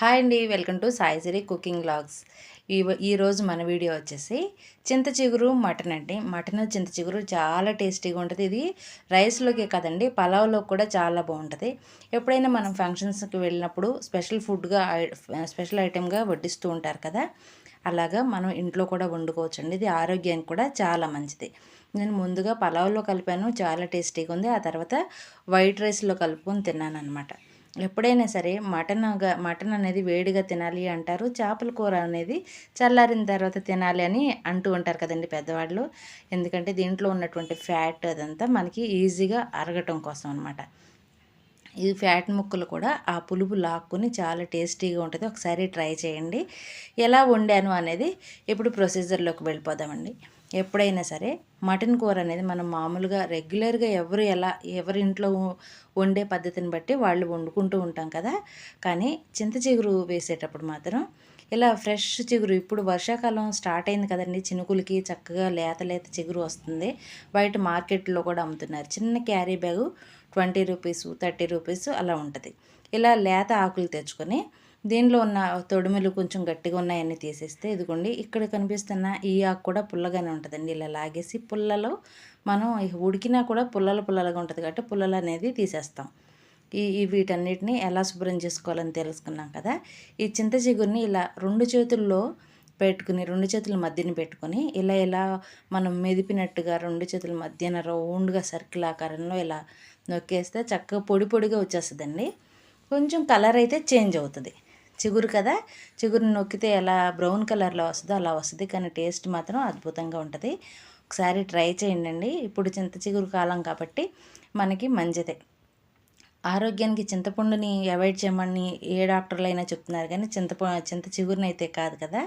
Hi అండి welcome to Saisiri cooking blogs ఈ ఈరోజు మన వీడియో వచ్చేసి చింత చిగురు మటన్ అండి. మటన్ చింత చిగురు చాలా టేస్టీగా ఉంటుంది. ఇది రైస్లోకే కదండి పలావ్లో కూడా చాలా బాగుంటుంది. ఎప్పుడైనా మనం ఫంక్షన్స్కి వెళ్ళినప్పుడు స్పెషల్ ఫుడ్గా స్పెషల్ ఐటెంగా వడ్డిస్తూ ఉంటారు కదా అలాగా మనం ఇంట్లో కూడా వండుకోవచ్చు అండి ఇది ఆరోగ్యానికి కూడా చాలా మంచిది. నేను ముందుగా పలావ్లో కలిపాను చాలా టేస్టీగా ఉంది. ఆ తర్వాత వైట్ రైస్లో కలుపుకొని తిన్నాను అనమాట ఎప్పుడైనా సరే మటన్గా మటన్ అనేది వేడిగా తినాలి అంటారు. చేపల కూర అనేది చల్లారిన తర్వాత తినాలి అని అంటూ ఉంటారు కదండి పెద్దవాళ్ళు. ఎందుకంటే దీంట్లో ఉన్నటువంటి ఫ్యాట్ అదంతా మనకి ఈజీగా అరగటం కోసం అనమాట ఈ ఫ్యాట్ ముక్కలు కూడా ఆ పులుపు లాక్కుని చాలా టేస్టీగా ఉంటుంది. ఒకసారి ట్రై చేయండి. ఎలా వండాను అనేది ఇప్పుడు ప్రొసీజర్లోకి వెళ్ళిపోదామండి. ఎప్పుడైనా సరే మటన్ కూర అనేది మనం మామూలుగా రెగ్యులర్గా ఎవరు ఎలా ఎవరి ఇంట్లో వండే పద్ధతిని బట్టి వాళ్ళు వండుకుంటూ ఉంటాం కదా. కానీ చింత చిగురు వేసేటప్పుడు మాత్రం ఇలా ఫ్రెష్ చిగురు ఇప్పుడు వర్షాకాలం స్టార్ట్ అయింది కదండి చినుకులకి చక్కగా లేత లేత చిగురు వస్తుంది. బయట మార్కెట్లో కూడా అమ్ముతున్నారు. చిన్న carry bag twenty rupees thirty rupees అలా ఉంటుంది. ఇలా లేత ఆకులు తెచ్చుకొని దీనిలో ఉన్న తొడుములు కొంచెం గట్టిగా ఉన్నాయన్నీ తీసేస్తే ఇదిగోండి ఇక్కడ కనిపిస్తున్న ఈ ఆకు కూడా పుల్లగానే ఉంటుందండి. ఇలా లాగేసి పుల్లలో మనం ఉడికినా కూడా పుల్లలు పుల్లలుగా ఉంటుంది కాబట్టి పుల్లలు అనేది తీసేస్తాం. ఈ వీటన్నిటిని ఎలా శుభ్రం చేసుకోవాలని తెలుసుకున్నాం కదా. ఈ చింత చిగురిని ఇలా రెండు చేతుల్లో పెట్టుకుని రెండు చేతుల మధ్యన పెట్టుకొని ఇలా ఇలా మనం మెదిపినట్టుగా రెండు చేతుల మధ్యన రౌండ్గా సర్కిల్ ఆకారంలో ఇలా నొక్కేస్తే చక్కగా పొడి పొడిగా వచ్చేస్తుందండి. కొంచెం కలర్ అయితే చేంజ్ అవుతుంది. చిగురు కదా? చిగురు నొక్కితే ఎలా బ్రౌన్ కలర్లో వస్తుందో అలా వస్తుంది. కానీ టేస్ట్ మాత్రం అద్భుతంగా ఉంటుంది. ఒకసారి ట్రై చేయండి ఇప్పుడు చింత చిగురు కాలం కాబట్టి మనకి మంచిదే. ఆరోగ్యానికి చింతపండుని అవాయిడ్ చేయమని ఏ డాక్టర్లు అయినా చెప్తున్నారు కానీ చింతప చింత చిగురుని అయితే కాదు కదా?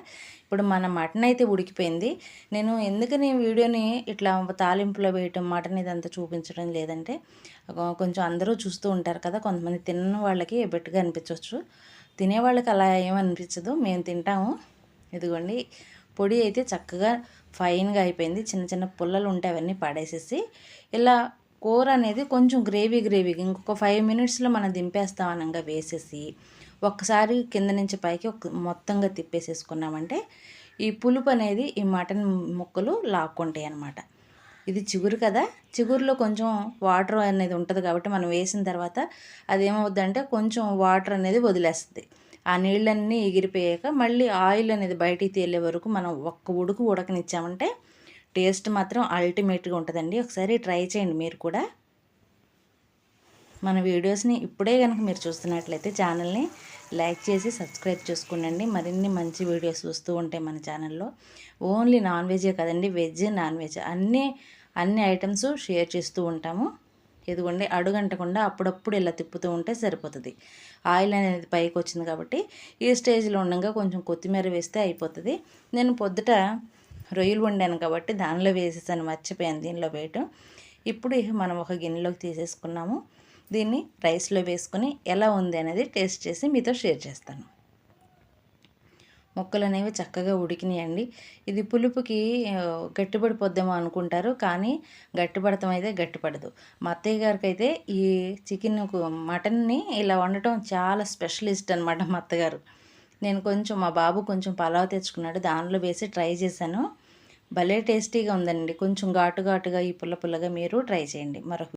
ఇప్పుడు మన మటన్ అయితే ఉడికిపోయింది. నేను ఎందుకని వీడియోని ఇట్లా తాలింపులో వేయటం మటన్ ఇదంతా చూపించడం లేదంటే కొంచెం అందరూ చూస్తూ ఉంటారు కదా? కొంతమంది తిన్న వాళ్ళకి ఎబెట్టుగా అనిపించవచ్చు తినేవాళ్ళకి అలా ఏమనిపించదు మేము తింటాము. ఇదిగోండి పొడి అయితే చక్కగా ఫైన్గా అయిపోయింది. చిన్న చిన్న పుల్లలు ఉంటే అవన్నీ పడేసేసి ఇలా కూర అనేది కొంచెం గ్రేవీ గ్రేవీగా ఇంకొక ఫైవ్ మినిట్స్లో మనం దింపేస్తాం అనంగా వేసేసి ఒక్కసారి కింద నుంచి పైకి ఒక మొత్తంగా తిప్పేసేసుకున్నామంటే ఈ పులుపు అనేది ఈ మటన్ ముక్కలు లాక్కుంటాయి అన్నమాట ఇది చిగురు కదా? చిగురులో కొంచెం వాటర్ అనేది ఉంటుంది కాబట్టి మనం వేసిన తర్వాత అది ఏమవుద్దంటే కొంచెం వాటర్ అనేది వదిలేస్తుంది. ఆ నీళ్ళన్నీ ఎగిరిపోయాక మళ్ళీ ఆయిల్ అనేది బయటికి తేలే వరకు మనం ఒక్క ఉడుకు ఉడకనిచ్చామంటే టేస్ట్ మాత్రం అల్టిమేట్గా ఉంటుందండి. ఒకసారి ట్రై చేయండి మీరు కూడా. మన వీడియోస్ని ఇప్పుడే కనుక మీరు చూస్తున్నట్లయితే ఛానల్ని లైక్ చేసి సబ్స్క్రైబ్ చేసుకోండి మరిన్ని మంచి వీడియోస్ చూస్తూ ఉంటాయి మన ఛానల్లో. ఓన్లీ నాన్ వెజే కదండి. వెజ్ నాన్ వెజ్ అన్నీ అన్ని ఐటమ్స్ షేర్ చేస్తూ ఉంటాము. ఇదిగోండి అడుగంటకుండా అప్పుడప్పుడు ఇలా తిప్పుతూ ఉంటే సరిపోతుంది. ఆయిల్ అనేది పైకి వచ్చింది కాబట్టి ఈ స్టేజ్లో ఉండగా కొంచెం కొత్తిమీర వేస్తే అయిపోతుంది. నేను పొద్దుట రొయ్యలు వండాను కాబట్టి దానిలో వేసేసాను మర్చిపోయాను దీనిలో వేయటం. ఇప్పుడు మనం ఒక గిన్నెలోకి తీసేసుకున్నాము. దీన్ని రైస్లో వేసుకొని ఎలా ఉంది అనేది టేస్ట్ చేసి మీతో షేర్ చేస్తాను. ముక్కలు అనేవి చక్కగా ఉడికినాయండి. ఇది పులుపుకి గట్టిపడిపోద్దేమో అనుకుంటారు కానీ గట్టిపడతాం అయితే గట్టిపడదు మా అత్తయ్య గారికి అయితే ఈ చికెన్ మటన్ని ఇలా వండటం చాలా స్పెషలిస్ట్ అనమాట మా అత్తగారు. నేను కొంచెం మా బాబు కొంచెం పలావ్ తెచ్చుకున్నాడు దానిలో వేసి ట్రై చేశాను. భలే టేస్టీగా ఉందండి. కొంచెం ఘాటు ఘాటుగా ఈ పుల్ల పుల్లగా మీరు ట్రై చేయండి. మరొక